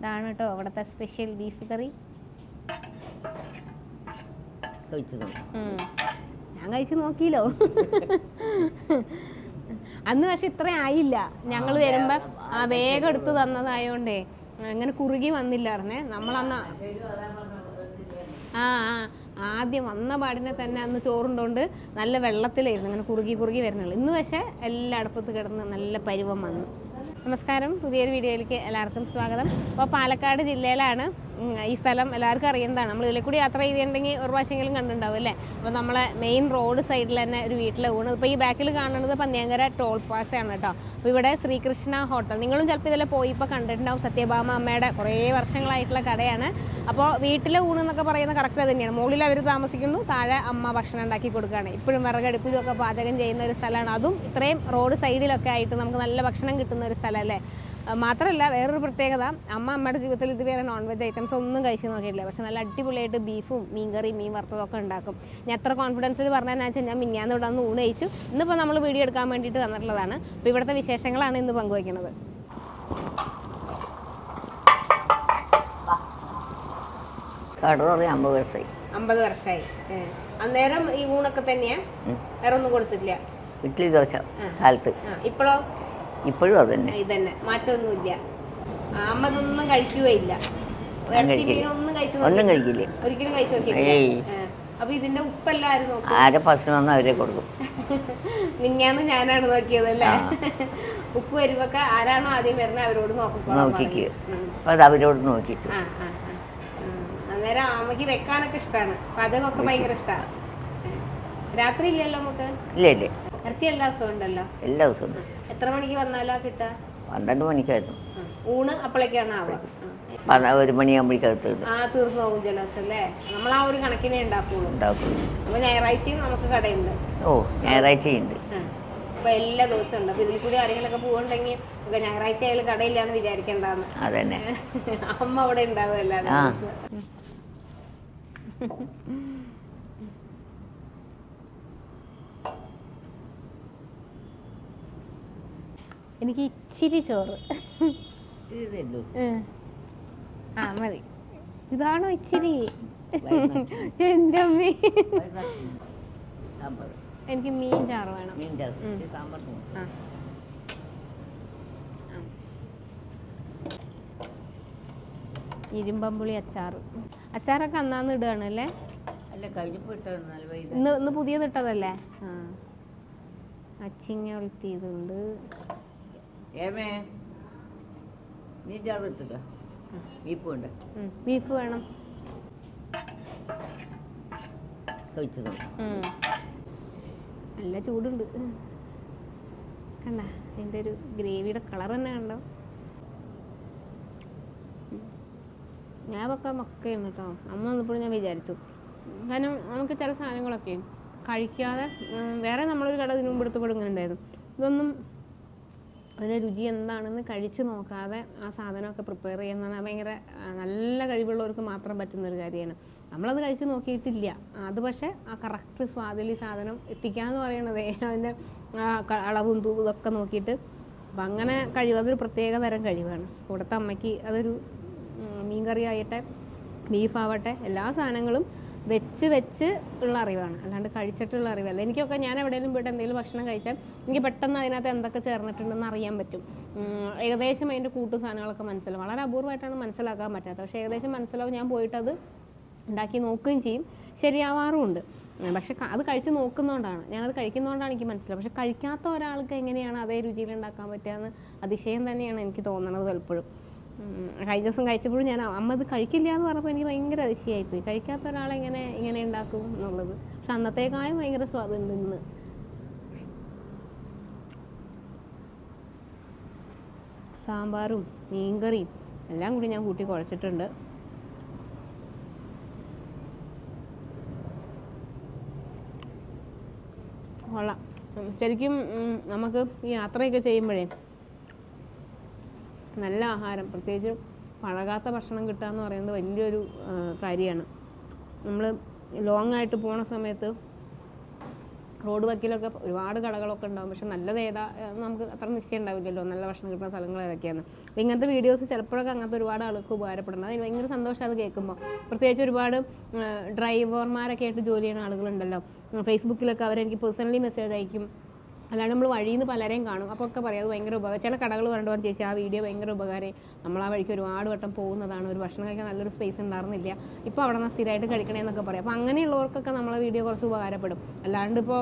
ഇതാണ് കേട്ടോ ഇവിടുത്തെ സ്പെഷ്യൽ ബീഫ് കറി. ഞാൻ കഴിച്ചു നോക്കിയില്ലോ. അന്ന് പക്ഷെ ഇത്ര ആയില്ല. ഞങ്ങൾ വരുമ്പോ ആ വേഗം എടുത്ത് തന്നതായോണ്ടേ അങ്ങനെ കുറുകി വന്നില്ലായിരുന്നേ. നമ്മളന്ന് ആ ആ ആദ്യം വന്ന പാടിനെ തന്നെ അന്ന് ചോറുണ്ടോണ്ട് നല്ല വെള്ളത്തിലായിരുന്നു. അങ്ങനെ കുറുകി കുറുകി വരുന്നുള്ളൂ. ഇന്ന് പക്ഷേ എല്ലാ അടുപ്പത്ത് കിടന്ന് നല്ല പരുവം വന്നു. നമസ്കാരം. പുതിയൊരു വീഡിയോയിലേക്ക് എല്ലാവർക്കും സ്വാഗതം. അപ്പോൾ പാലക്കാട് ജില്ലയിലാണ് ഈ സ്ഥലം എല്ലാവർക്കും അറിയുന്നതാണ്. നമ്മൾ ഇതിലെ കൂടി യാത്ര ചെയ്തിട്ടുണ്ടെങ്കിൽ ഒരു പ്രാവശ്യമെങ്കിലും കണ്ടിട്ടുണ്ടാവും അല്ലേ? അപ്പോൾ നമ്മളെ മെയിൻ റോഡ് സൈഡിൽ തന്നെ ഒരു വീട്ടിലെ ഊണ്. ഇപ്പോൾ ഈ ബാക്കിൽ കാണുന്നത് പന്നിയങ്കര ടോൾ പാസ് ആണ് കേട്ടോ. അപ്പോൾ ഇവിടെ ശ്രീകൃഷ്ണ ഹോട്ടൽ നിങ്ങളും ചിലപ്പോൾ ഇതിൽ പോയി ഇപ്പോൾ കണ്ടിട്ടുണ്ടാവും. സത്യഭാമ അമ്മയുടെ കുറേ വർഷങ്ങളായിട്ടുള്ള കടയാണ്. അപ്പോൾ വീട്ടിലെ ഊണ് എന്നൊക്കെ പറയുന്നത് കറക്റ്റ് തന്നെയാണ്. മുകളിൽ അവർ താമസിക്കുന്നു താഴെ അമ്മ ഭക്ഷണം ഉണ്ടാക്കി കൊടുക്കുകയാണ്. ഇപ്പോഴും വിറകടുപ്പിലും ഒക്കെ പാചകം ചെയ്യുന്ന ഒരു സ്ഥലമാണ്. അതും ഇത്രയും റോഡ് സൈഡിലൊക്കെ ആയിട്ട് നമുക്ക് നല്ല ഭക്ഷണം കിട്ടുന്ന ഒരു സ്ഥലം അല്ലേ? ആ, മാത്രമല്ല വേറൊരു പ്രത്യേകത. അമ്മ അമ്മയുടെ ജീവിതത്തിൽ ഇതുവരെ നോൺ വെജ് ഐറ്റംസ് ഒന്നും കഴിച്ചു നോക്കിയിട്ടില്ല. പക്ഷെ നല്ല അടിപൊളിയായിട്ട് ബീഫും മീൻകറി മീൻ വറുത്തതും ഒക്കെ ഉണ്ടാക്കും. ഞാൻ എത്ര കോൺഫിഡൻസിൽ പറഞ്ഞതെന്ന് വെച്ചാൽ ഞാൻ മിന്നാന്ന് ഇവിടെ വന്ന് ഊണ് കഴിച്ചു. ഇന്നിപ്പോൾ നമ്മൾ വീഡിയോ എടുക്കാൻ വേണ്ടിയിട്ട് വന്നിട്ടുള്ളതാണ്. അപ്പോൾ ഇവിടുത്തെ വിശേഷങ്ങളാണ് ഇന്ന് പങ്കുവയ്ക്കുന്നത് അമ്പത് വർഷമായി അമ്പത് വർഷമായി അന്നേരം ഈ ഊണൊക്കെ തന്നെയാ? വേറെ ഒന്നും കൊടുത്തില്ല ഇഡ്ഡലി ദോശ കാലത്ത്. ഇപ്പോഴോ ഇപ്പോഴും അത് തന്നെ. ഇതന്നെ. മാറ്റമൊന്നുമില്ല. അമ്മ കഴിക്കുകയില്ല ഒന്നും കഴിക്കില്ല. ഒരിക്കലും കഴിച്ചു. അപ്പൊ ഇതിന്റെ ഉപ്പെല്ലാരും ആരെ ഭക്ഷണം വന്നാൽ അവരെ കൊടുക്കും. നിങ്ങാന്ന് ഞാനാണ് നോക്കിയത് അല്ലേ? ഉപ്പ് വരുമ്പൊക്കെ ആരാണോ ആദ്യം വരുന്നത് അവരോട് നോക്കിക്കോളാൻ നോക്കിക്ക്. അപ്പോൾ അത് അവരോട് നോക്കിട്ടു. അന്നേരം അമ്മയ്ക്ക് വെക്കാനൊക്കെ ഇഷ്ടമാണ് പാചകമൊക്കെ ഭയങ്കര ഇഷ്ടമാണ് രാത്രി ഇല്ലല്ലോ നമുക്ക്? ഇല്ല ഇല്ല. ഇറച്ചി എല്ലാ ദിവസവും ഉണ്ടല്ലോ? എല്ലാ ദിവസവും ഉണ്ട്. എത്ര മണിക്ക് വന്നാലോ കിട്ടുക പന്ത്രണ്ട് മണിക്കായിരുന്നു. ഊണ് അപ്പോഴേക്കാണ് ആവുക. ഒരു മണിയാകുമ്പോഴേക്കും ആ തീർന്നു. പോകും ചില അല്ലേ? നമ്മൾ ആ ഒരു കണക്കിനെ ഉണ്ടാക്കുള്ളൂ. ഉണ്ടാക്കുള്ളൂ. അപ്പൊ ഞായറാഴ്ചയും നമുക്ക് കടയുണ്ട്. ഓ ഞായറാഴ്ചയുണ്ട്. അപ്പൊ എല്ലാ ദിവസവും ഉണ്ട്. അപ്പൊ ഇതിൽ കൂടി ആരെങ്കിലൊക്കെ പോകുന്നുണ്ടെങ്കിൽ ഞായറാഴ്ച ആയാലും കടയില്ലാന്ന് വിചാരിക്കണ്ടെന്ന് അതന്നെ. അമ്മ അവിടെ ഉണ്ടാവും എല്ലാ ദിവസവും. എനിക്ക് ഇച്ചിരി ചോറ്. ആ മതി. ഇതാണോ ഇച്ചിരി? എന്റെ അമ്മ. എനിക്ക് മീൻ ചാറ് വേണം. സാമ്പാർ ആ. ഇരുമ്പമ്പുളി അച്ചാറ്. അച്ചാറൊക്കെ അന്നാന്ന് ഇടുകയാണ് അല്ലേ? അല്ല കഴിഞ്ഞപ്പോൾ ഇന്ന് ഇന്ന് പുതിയത് ഇട്ടതല്ലേ? ആ. അച്ചിങ്ങ ഒളുത്തിയതുണ്ട് ഏമേ? നീ ബീപ്പുണ്ട് ഉണ്ട് ബീഫ് വേണം. നല്ല ചൂടുണ്ട്. കണ്ട അതിന്റെ ഒരു ഗ്രേവിയുടെ കളർ തന്നെ കണ്ടോ. ഞാൻ വെക്കാൻ മക്കയാണ് കേട്ടോ. അമ്മ വന്നപ്പോഴും ഞാൻ വിചാരിച്ചു. കാരണം നമുക്ക് ചില സാധനങ്ങളൊക്കെ കഴിക്കാതെ വേറെ നമ്മളൊരു കട ഇതിനു മുമ്പ് എടുത്തപ്പോഴും ഇങ്ങനെ ഉണ്ടായിരുന്നു. ഇതൊന്നും അതിന്റെ രുചി എന്താണെന്ന് കഴിച്ച് നോക്കാതെ ആ സാധനമൊക്കെ പ്രിപ്പയർ ചെയ്യുന്നതാണ്. ഭയങ്കര നല്ല കഴിവുള്ളവർക്ക് മാത്രം പറ്റുന്ന ഒരു കാര്യമാണ്. നമ്മളത് കഴിച്ച് നോക്കിയിട്ടില്ല. അത് പക്ഷേ ആ കറക്റ്റ് സ്വാദിൽ ഈ സാധനം എത്തിക്കാന്ന് പറയണത്. അതിന്റെ അളവും ഇതൊക്കെ നോക്കിയിട്ട്. അപ്പം അങ്ങനെ കഴിവ് അതൊരു പ്രത്യേക തരം കഴിവാണ്. ഇവിടുത്തെ അമ്മയ്ക്ക് അതൊരു മീൻ കറി ആയിട്ടെ ബീഫാവട്ടെ എല്ലാ സാധനങ്ങളും വെച്ച് വെച്ച് ഉള്ള അറിവാണ്. അല്ലാണ്ട് കഴിച്ചിട്ടുള്ള അറിവല്ല. എനിക്കൊക്കെ ഞാൻ എവിടെയെങ്കിലും പോയിട്ട് എന്തെങ്കിലും ഭക്ഷണം കഴിച്ചാൽ എനിക്ക് പെട്ടെന്ന് അതിനകത്ത് എന്തൊക്കെ ചേർന്നിട്ടുണ്ടെന്ന് അറിയാൻ പറ്റും. ഏകദേശം അതിന്റെ കൂട്ടു സാധനങ്ങളൊക്കെ മനസ്സിലാവും. വളരെ അപൂർവമായിട്ടാണ് മനസ്സിലാക്കാൻ പറ്റാത്തത്. പക്ഷേ ഏകദേശം മനസ്സിലാവും ഞാൻ പോയിട്ടത് ഉണ്ടാക്കി നോക്കുകയും ചെയ്യും. ശരിയാവാറുമുണ്ട്. പക്ഷെ അത് കഴിച്ച് നോക്കുന്നതുകൊണ്ടാണ് ഞാനത് കഴിക്കുന്നതുകൊണ്ടാണ് എനിക്ക് മനസ്സിലാവും പക്ഷെ കഴിക്കാത്ത ഒരാൾക്ക് എങ്ങനെയാണ് അതേ രുചിയിൽ ഉണ്ടാക്കാൻ പറ്റുക എന്ന് അതിശയം തന്നെയാണ് എനിക്ക് തോന്നണത് പലപ്പോഴും. കഴിഞ്ഞ ദിവസം കഴിച്ചപ്പോഴും ഞാൻ അമ്മ ഇത് കഴിക്കില്ല എന്ന് പറഞ്ഞപ്പോൾ എനിക്ക് ഭയങ്കര അതിശയായിപ്പോയി. കഴിക്കാത്ത ഒരാളെങ്ങനെ ഇങ്ങനെ ഉണ്ടാക്കും എന്നുള്ളത്? പക്ഷെ അന്നത്തേക്കാളും ഭയങ്കര സ്വാദുണ്ട് ഇന്ന്. സാമ്പാറും മീൻകറിയും എല്ലാം കൂടി ഞാൻ കൂട്ടി കുഴച്ചിട്ടുണ്ട്. കൊള്ളാം. ശരിക്കും നമുക്ക് ഈ യാത്രയൊക്കെ ചെയ്യുമ്പോഴേ നല്ല ആഹാരം. പ്രത്യേകിച്ച് പഴകാത്ത ഭക്ഷണം കിട്ടുക എന്ന് പറയുന്നത് വലിയൊരു കാര്യമാണ്. നമ്മൾ ലോങ് ആയിട്ട് പോണ സമയത്ത് റോഡ് വക്കിലൊക്കെ ഒരുപാട് കടകളൊക്കെ ഉണ്ടാകും പക്ഷെ നല്ലത് ഏതാ നമുക്ക് അത്ര നിശ്ചയം ഉണ്ടാവില്ലല്ലോ. നല്ല ഭക്ഷണം കിട്ടുന്ന സ്ഥലങ്ങൾ ഏതൊക്കെയാണ് അപ്പോൾ ഇങ്ങനത്തെ വീഡിയോസ് ചിലപ്പോഴൊക്കെ അങ്ങനത്തെ ഒരുപാട് ആൾക്ക് ഉപകാരപ്പെടുന്നത് അതിന് ഭയങ്കര സന്തോഷം അത് കേൾക്കുമ്പോൾ പ്രത്യേകിച്ച് ഒരുപാട് ഡ്രൈവർമാരൊക്കെ ആയിട്ട് ജോലി ചെയ്യുന്ന ആളുകളുണ്ടല്ലോ. ഫേസ്ബുക്കിലൊക്കെ അവരെനിക്ക് പേഴ്സണലി മെസ്സേജ് അയക്കും. അല്ലാണ്ട് നമ്മൾ വഴിയിൽ നിന്ന് പലരെയും കാണും. അപ്പോൾ ഒക്കെ പറയാം അത് ഭയങ്കര ഉപകാരം. ചില കടകൾ പറഞ്ഞിട്ട് പറഞ്ഞു ചേച്ചി ആ വീഡിയോ ഭയങ്കര ഉപകാരം നമ്മൾ ആ വഴിക്ക് ഒരുപാട് വട്ടം പോകുന്നതാണ്. ഒരു ഭക്ഷണം കഴിക്കാൻ നല്ലൊരു സ്പേസ് ഉണ്ടായിരുന്നില്ല. ഇപ്പോൾ അവിടെ നിന്ന് സ്ഥിരമായിട്ട് കഴിക്കണേന്നൊക്കെ പറയും. അപ്പോൾ അങ്ങനെയുള്ളവർക്കൊക്കെ നമ്മളെ വീഡിയോ കുറച്ച് ഉപകാരപ്പെടും. അല്ലാണ്ട് ഇപ്പോൾ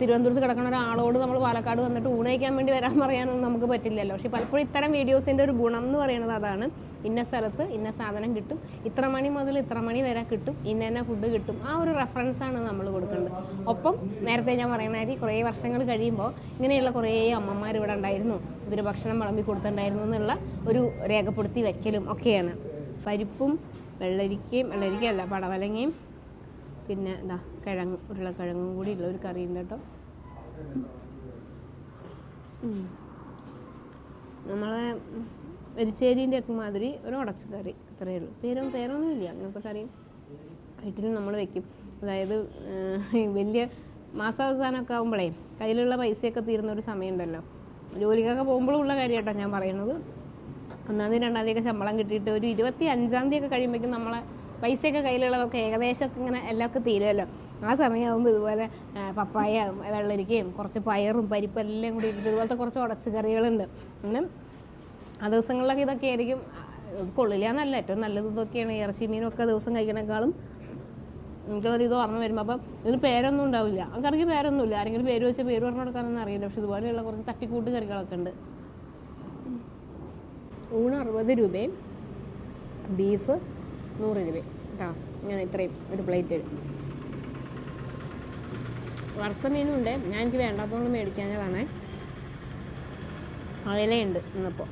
തിരുവനന്തപുരത്ത് കിടക്കുന്ന ഒരാളോട് നമ്മൾ പാലക്കാട് വന്നിട്ട് ഊണയിക്കാൻ വേണ്ടി വരാൻ പറയാനൊന്നും നമുക്ക് പറ്റില്ലല്ലോ. പക്ഷേ പലപ്പോഴും ഇത്തരം വീഡിയോസിന്റെ ഒരു ഗുണം എന്ന് പറയുന്നത് അതാണ്. ഇന്ന സ്ഥലത്ത് ഇന്ന സാധനം കിട്ടും. ഇത്ര മണി മുതൽ ഇത്ര മണി വരെ കിട്ടും. ഇന്ന തന്നെ ഫുഡ് കിട്ടും. ആ ഒരു റെഫറൻസ് ആണ് നമ്മൾ കൊടുക്കേണ്ടത് ഒപ്പം നേരത്തെ ഞാൻ പറയുന്ന കാര്യം കുറേ വർഷങ്ങൾ കഴിയുമ്പോൾ ഇങ്ങനെയുള്ള കുറേ അമ്മമാർ ഇവിടെ ഉണ്ടായിരുന്നു. ഇതൊരു ഭക്ഷണം വിളമ്പി കൊടുത്തിട്ടുണ്ടായിരുന്നു എന്നുള്ള ഒരു രേഖപ്പെടുത്തി വയ്ക്കലും ഒക്കെയാണ്. പരിപ്പും വെള്ളരിക്കയും വെള്ളരിക്കയല്ല പടവലങ്ങയും പിന്നെ എന്താ കിഴങ്ങ് ഉരുളക്കിഴങ്ങും കൂടി ഉള്ള ഒരു കറി ഉണ്ട് കേട്ടോ. നമ്മളെ എരിശ്ശേരീന്റെ ഒക്കെ മാതിരി ഒരു ഉടച്ച കറി അത്രയേ ഉള്ളൂ. പേരും പേരൊന്നും ഇല്ല. അങ്ങനത്തെ കറിയും വീട്ടിൽ നമ്മൾ വെക്കും. അതായത് വലിയ മാസാവസാനമൊക്കെ ആകുമ്പോഴേ കയ്യിലുള്ള പൈസയൊക്കെ തീരുന്ന ഒരു സമയമുണ്ടല്ലോ. ജോലിക്കൊക്കെ പോകുമ്പോഴും ഉള്ള കാര്യം കേട്ടോ ഞാൻ പറയുന്നത്. ഒന്നാം തീയതി രണ്ടാം തീയതി ശമ്പളം കിട്ടിയിട്ട് ഒരു ഇരുപത്തി അഞ്ചാം തീയതി ഒക്കെ കഴിയുമ്പോഴേക്കും നമ്മളെ പൈസയൊക്കെ കയ്യിലുള്ളതൊക്കെ ഏകദേശമൊക്കെ ഇങ്ങനെ എല്ലാം ഒക്കെ തീരുമല്ലോ. ആ സമയമാകുമ്പോൾ ഇതുപോലെ പപ്പായ വെള്ളരിക്കയും കുറച്ച് പയറും പരിപ്പെല്ലാം കൂടി ഇട്ടിട്ട് ഇതുപോലത്തെ കുറച്ച് ഉടച്ചു കറികളുണ്ട് അങ്ങനെ ആ ദിവസങ്ങളിലൊക്കെ ഇതൊക്കെ ആയിരിക്കും കൊള്ളില്ലാന്നല്ല ഏറ്റവും നല്ലത് ഇതൊക്കെയാണ്. ഇറച്ചി മീനൊക്കെ ദിവസം കഴിക്കണേക്കാളും എനിക്കത് ഇത് പറഞ്ഞു വരുമ്പോൾ അപ്പം ഇതിന് പേരൊന്നും ഉണ്ടാവില്ല. ആ കറിക്ക് പേരൊന്നുമില്ല. ആരെങ്കിലും പേര് വെച്ച് പേര് പറഞ്ഞു കൊടുക്കാനൊന്നും അറിയില്ല. പക്ഷെ ഇതുപോലെയുള്ള കുറച്ച് തട്ടിക്കൂട്ട് കറികളൊക്കെ ഉണ്ട്. ഊണ് അറുപത് രൂപയും ബീഫ് നൂറ് രൂപയും. കേട്ടോ ഞാൻ ഇത്രയും ഒരു പ്ലേറ്റ് വറുത്ത മീനും ഉണ്ട് ഞാൻ എനിക്ക് വേണ്ടാത്തതുകൊണ്ട് മേടിക്കാഞ്ഞതാണേ. അയലയുണ്ട് ഇന്നിപ്പോൾ.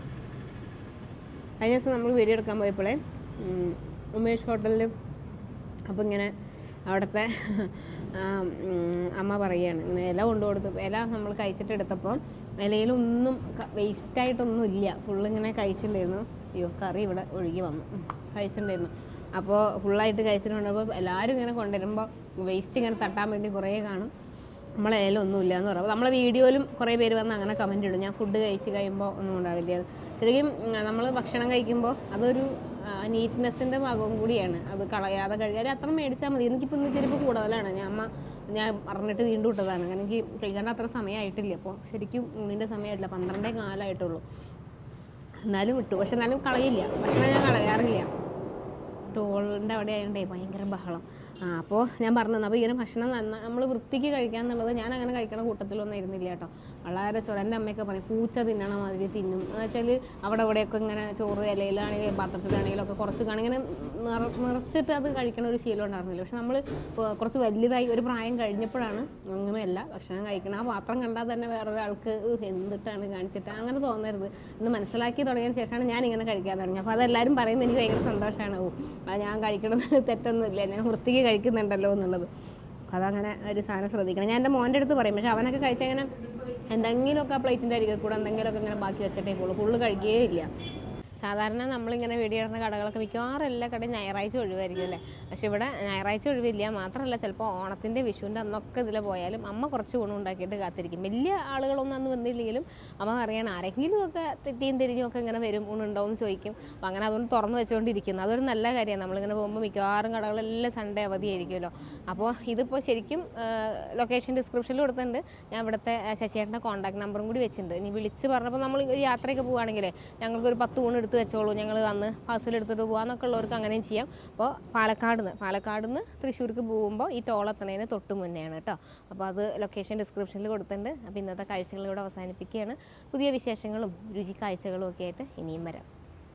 കഴിഞ്ഞ ദിവസം നമ്മൾ വീഡിയോ എടുക്കാൻ പോയപ്പോഴേ ഉമേഷ് ഹോട്ടലിൽ അപ്പോൾ ഇങ്ങനെ അവിടുത്തെ അമ്മ പറയുകയാണ് ഇല കൊണ്ടു കൊടുത്തു ഇല നമ്മൾ കഴിച്ചിട്ട് എടുത്തപ്പോൾ ഇലയിലൊന്നും വേസ്റ്റായിട്ടൊന്നും ഇല്ല. ഫുള്ള് ഇങ്ങനെ കഴിച്ചിട്ടുണ്ടായിരുന്നു. അയ്യോ കറി ഇവിടെ ഒഴുകി വന്നു. കഴിച്ചിട്ടുണ്ടായിരുന്നു. അപ്പോൾ ഫുള്ളായിട്ട് കഴിച്ചിട്ടുണ്ടപ്പോൾ എല്ലാവരും ഇങ്ങനെ കൊണ്ടുവരുമ്പോൾ വേസ്റ്റ് ഇങ്ങനെ തട്ടാൻ വേണ്ടി കുറേ കാണും. നമ്മളെ ഇല്ല എന്ന് പറയുമ്പോൾ നമ്മളെ വീഡിയോയിലും കുറേ പേര് വന്ന് അങ്ങനെ കമന്റ് ഇടും. ഞാൻ ഫുഡ് കഴിച്ച് കഴിയുമ്പോൾ ഒന്നും ഉണ്ടാവില്ല. ശരിക്കും നമ്മൾ ഭക്ഷണം കഴിക്കുമ്പോൾ അതൊരു നീറ്റ്നെസ്സിന്റെ ഭാഗവും കൂടിയാണ്. അത് കളയാതെ കഴിയാതെ അത്ര മേടിച്ചാൽ മതി. എനിക്കിപ്പോൾ ഇന്ന് ചിലപ്പോൾ കൂടുതലാണ്. ഞാൻ അമ്മ ഞാൻ പറഞ്ഞിട്ട് വീണ്ടും ഇട്ടതാണ്. കാരണം എനിക്ക് കഴിക്കേണ്ട അത്ര സമയമായിട്ടില്ല അപ്പോൾ ശരിക്കും ഊണിന്റെ സമയമായിട്ടില്ല പന്ത്രണ്ടേ കാലമായിട്ടുള്ളൂ എന്നാലും ഇട്ടു. പക്ഷെ എന്നാലും കളയില്ല. ഭക്ഷണം ഞാൻ കളയാറില്ല. ടോളിന്റെ അവിടെ ആയതുകൊണ്ടേ ഭയങ്കര ബഹളം. ആ അപ്പോൾ ഞാൻ പറഞ്ഞു അപ്പോൾ ഇങ്ങനെ ഭക്ഷണം നന്നാ നമ്മൾ വൃത്തിക്ക് കഴിക്കുക എന്നുള്ളത് ഞാൻ അങ്ങനെ കഴിക്കണ കൂട്ടത്തിലൊന്നും ഇരുന്നില്ല കേട്ടോ. വളരെ ചോറ് എന്റെ അമ്മയൊക്കെ പറയും പൂച്ച തിന്നണ മാതിരി തിന്നും. എന്ന് വെച്ചാൽ അവിടെ ഇവിടെയൊക്കെ ഇങ്ങനെ ചോറ് ഇലയിലാണെങ്കിലും പാത്രത്തിലാണെങ്കിലും ഒക്കെ കുറച്ച് ഇങ്ങനെ നിറ നിറച്ചിട്ട് അത് കഴിക്കണ ഒരു ശീലം ഉണ്ടായിരുന്നില്ല. പക്ഷെ നമ്മൾ കുറച്ച് വലുതായി ഒരു പ്രായം കഴിഞ്ഞപ്പോഴാണ് അങ്ങനെയല്ല ഭക്ഷണം കഴിക്കണം ആ പാത്രം കണ്ടാൽ തന്നെ വേറൊരാൾക്ക് "ഉഹ്, എന്തിട്ടാണ് കാണിച്ചിട്ട് അങ്ങനെ തോന്നരുത്. എന്ന് മനസ്സിലാക്കി തുടങ്ങിയതിന് ശേഷമാണ് ഞാൻ ഇങ്ങനെ കഴിക്കാൻ തുടങ്ങി അപ്പോൾ അതെല്ലാവരും പറയുന്നത് എനിക്ക് ഭയങ്കര സന്തോഷമാണ്. ഓ അത് ഞാൻ കഴിക്കണമെന്ന് തെറ്റൊന്നുമില്ല. ഞാൻ വൃത്തിക്ക് കഴിക്കുന്നുണ്ടല്ലോ എന്നുള്ളത്. അതങ്ങനെ ഒരു സാധനം ശ്രദ്ധിക്കണം. ഞാൻ എന്റെ മോന്റെ അടുത്ത് പറയും പക്ഷെ അവനൊക്കെ കഴിച്ചാൽ ഇങ്ങനെ എന്തെങ്കിലുമൊക്കെ പ്ലേറ്റിന്റെ അരികിൽ കൂടെ എന്തെങ്കിലുമൊക്കെ ഇങ്ങനെ ബാക്കി വെച്ചിട്ടേ പോകുള്ളൂ ഫുള്ള് കഴിക്കുകയേ ഇല്ല. സാധാരണ നമ്മളിങ്ങനെ വീടിയിടുന്ന കടകളൊക്കെ മിക്കവാറും എല്ലാ കടയും ഞായറാഴ്ച ഒഴിവായിരിക്കും അല്ലേ? പക്ഷെ ഇവിടെ ഞായറാഴ്ച ഒഴിവില്ല. മാത്രമല്ല ചിലപ്പോൾ ഓണത്തിന്റെ വിഷുവിന്റെ അന്നൊക്കെ ഇതിൽ പോയാലും അമ്മ കുറച്ച് ഗുണം ഉണ്ടാക്കിയിട്ട് കാത്തിരിക്കും. വലിയ ആളുകളൊന്നും അന്ന് വന്നില്ലെങ്കിലും അമ്മ പറയണം ആരെങ്കിലും ഒക്കെ തെറ്റിയും തിരിഞ്ഞും ഒക്കെ ഇങ്ങനെ വരും ഊണുണ്ടോ എന്ന് ചോദിക്കും. അപ്പോൾ അങ്ങനെ അതുകൊണ്ട് തുറന്നു വെച്ചുകൊണ്ടിരിക്കുന്നു അതൊരു നല്ല കാര്യമാണ്. നമ്മളിങ്ങനെ പോകുമ്പോൾ മിക്കവാറും കടകളെല്ലാം സൺഡേ അവധിയായിരിക്കുമല്ലോ അപ്പോൾ ഇതിപ്പോൾ ശരിക്കും ലൊക്കേഷൻ ഡിസ്ക്രിപ്ഷനിൽ കൊടുത്തിട്ടുണ്ട്. ഞാൻ ഇവിടുത്തെ ശശിയേട്ടന്റെ കോൺടാക്ട് നമ്പറും കൂടി വെച്ചിട്ടുണ്ട്. ഇനി വിളിച്ച് പറഞ്ഞപ്പോൾ നമ്മൾ യാത്രയൊക്കെ പോവുകയാണെങ്കിലേ ഞങ്ങൾക്കൊരു പത്ത് ഊണ് എടുത്ത് വെച്ചോളൂ. ഞങ്ങൾ വന്ന് ബസ്സിൽ എടുത്തിട്ട് പോകാമെന്നൊക്കെ ഉള്ളവർക്ക് അങ്ങനെയും ചെയ്യാം. അപ്പോൾ പാലക്കാട് നിന്ന് പാലക്കാട് നിന്ന് തൃശ്ശൂർക്ക് പോകുമ്പോൾ ഈ ടോളെത്തണേന് തൊട്ട് മുന്നെയാണ് കേട്ടോ അപ്പോൾ അത് ലൊക്കേഷൻ ഡിസ്ക്രിപ്ഷനിൽ കൊടുത്തിട്ടുണ്ട്. അപ്പോൾ ഇന്നത്തെ കാഴ്ചകളിലൂടെ അവസാനിപ്പിക്കുകയാണ്. പുതിയ വിശേഷങ്ങളും രുചി കാഴ്ചകളും ഒക്കെ ആയിട്ട് ഇനിയും വരാം.